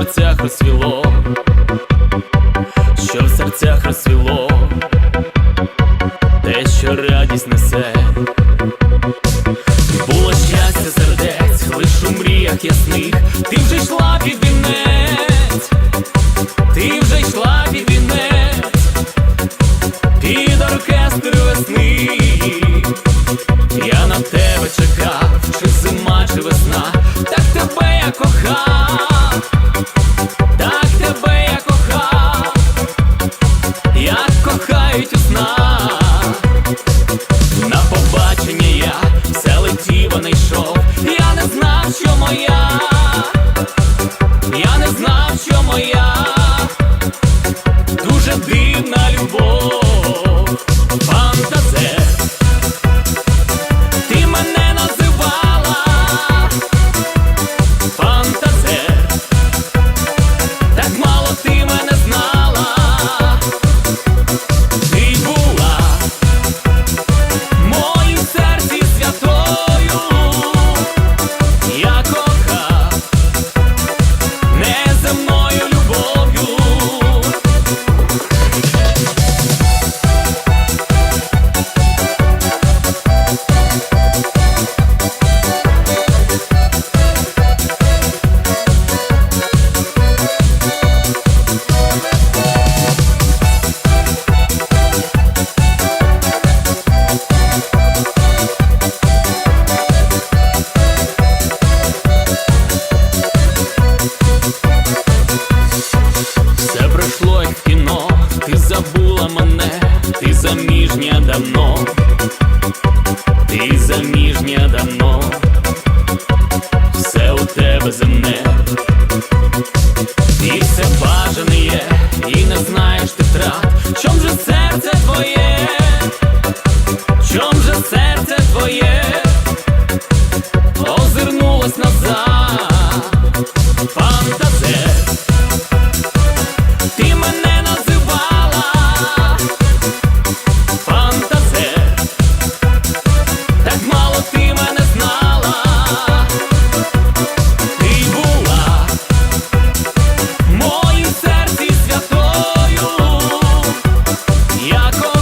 серцях розсвіло, що в серцях розсвіло, те, що радість несе, було щастя сердець, лиш у мріях ясних, ти вже йшла під вінець, ти вже йшла під вінець, під оркестр весни, я на тебе чекав, чи зима, чи весна, так тебе я кохав. обманула мене, ти заміжня давно, ти заміжня давно. Paco.